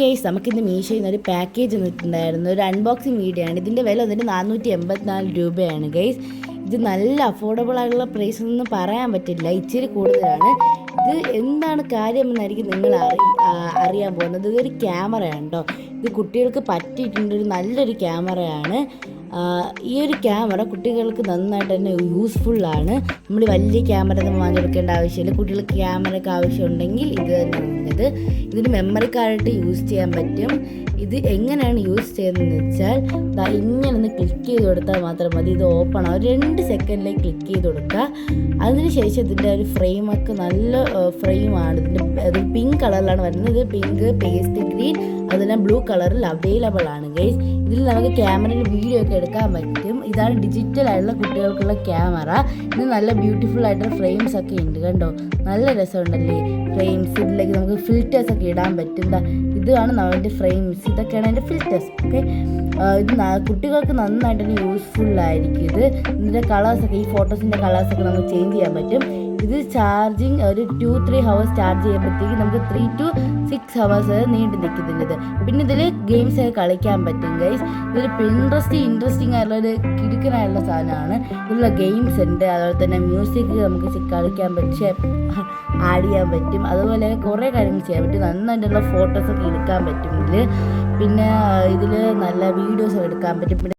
Guys നമുക്കിന്ന് മീഷോയിൽ നിന്ന് ഒരു പാക്കേജ് വന്നിട്ടുണ്ടായിരുന്നു. ഒരു അൺബോക്സിങ് വീഡിയോ ആണ്. ഇതിന്റെ വില വന്നിട്ട് നാനൂറ്റി എൺപത്തിനാല് രൂപയാണ് ഗെയ്സ് ഇത് നല്ല അഫോർഡബിൾ ആയിട്ടുള്ള പ്രൈസ് ഒന്നും പറയാൻ പറ്റില്ല. ഇച്ചിരി കൂടുതലാണ്. ഇത് എന്താണ് കാര്യമെന്നായിരിക്കും നിങ്ങൾ അറി അറിയാൻ പോകുന്നത്. ഇതൊരു ക്യാമറയാണ് കേട്ടോ ഇത് കുട്ടികൾക്ക് പറ്റിയിട്ടുണ്ട്. ഒരു നല്ലൊരു ക്യാമറയാണ് ഈ ഒരു ക്യാമറ കുട്ടികൾക്ക് നന്നായിട്ട് തന്നെ യൂസ്ഫുള്ളാണ് നമ്മൾ വലിയ ക്യാമറ ഒന്നും വാങ്ങിയെടുക്കേണ്ട ആവശ്യമില്ല. കുട്ടികൾക്ക് ക്യാമറയ്ക്ക് ആവശ്യമുണ്ടെങ്കിൽ ഇത് തന്നെ ഇതിന് മെമ്മറി കാർഡായിട്ട് യൂസ് ചെയ്യാൻ പറ്റും. ഇത് എങ്ങനെയാണ് യൂസ് ചെയ്യുന്നതെന്ന് വെച്ചാൽ ദാ ഇങ്ങനെ ഒന്ന് ക്ലിക്ക് ചെയ്ത് കൊടുത്താൽ മാത്രം മതി. ഇത് ഓപ്പൺ ആവും രണ്ട് സെക്കൻഡിലേക്ക് ക്ലിക്ക് ചെയ്ത് കൊടുക്കുക. അതിനുശേഷം ഇതിന്റെ ഒരു ഫ്രെയിമൊക്കെ നല്ല ഫ്രെയിമാണ് ഇതിന്റെ അത് പിങ്ക് കളറിലാണ് വരുന്നത്. പിങ്ക് പേസ്റ്റ് ഗ്രീൻ അതെല്ലാം ബ്ലൂ കളറിൽ അവൈലബിൾ ആണ് ഗൈസ് ഇതിൽ നമുക്ക് ക്യാമറയിൽ വീഡിയോ ഒക്കെ എടുക്കാൻ പറ്റും. ഇതാണ് ഡിജിറ്റൽ ആയിട്ടുള്ള കുട്ടികൾക്കുള്ള ക്യാമറ ഇത് നല്ല ബ്യൂട്ടിഫുൾ ആയിട്ടുള്ള ഫ്രെയിംസ് ഒക്കെ ഉണ്ട് കണ്ടോ? നല്ല രസമുണ്ടല്ലേ? ഫ്രെയിംസ് ഇതിലേക്ക് നമുക്ക് ഫിൽറ്റേഴ്സ് ഒക്കെ ഇടാൻ പറ്റും. ഇതാണ് നമ്മുടെ ഫ്രെയിംസ് ഇതൊക്കെയാണ് അതിന്റെ ഫിൽറ്റേഴ്സ് ഓക്കെ ഇത് കുട്ടികൾക്ക് നന്നായിട്ട് തന്നെ യൂസ്ഫുൾ ആയിരിക്കും ഇത്. ഇതിന്റെ കളേഴ്സൊക്കെ ഈ ഫോട്ടോസിന്റെ കളേഴ്സൊക്കെ നമുക്ക് ചേഞ്ച് ചെയ്യാൻ പറ്റും. ഇത് ചാർജിങ് ഒരു ടു ത്രീ ഹവേഴ്സ് ചാർജ് ചെയ്യുമ്പോഴത്തേക്ക് നമുക്ക് ത്രീ ടു സിക്സ് ഹവേഴ്സ് നീണ്ടു നിൽക്കുന്നുണ്ട്. പിന്നെ ഇതിൽ ഗെയിംസ് ഒക്കെ കളിക്കാൻ പറ്റും ഗൈസ് ഇതൊരു ഇൻട്രസ്റ്റിംഗ് ഇൻട്രസ്റ്റിംഗ് ആയിട്ടുള്ള ഒരു കിടുക്കനായിട്ടുള്ള സാധനമാണ്. ഇതിലുള്ള ഗെയിംസ് ഉണ്ട്. അതുപോലെ തന്നെ മ്യൂസിക് നമുക്ക് കളിക്കാൻ പറ്റും ആഡ് ചെയ്യാൻ പറ്റും. അതുപോലെ കുറേ കാര്യങ്ങൾ ചെയ്യാൻ പറ്റും. നന്നായിട്ടുള്ള ഫോട്ടോസൊക്കെ എടുക്കാൻ പറ്റും ഇതിൽ പിന്നെ ഇതിൽ നല്ല വീഡിയോസ് എടുക്കാൻ പറ്റും.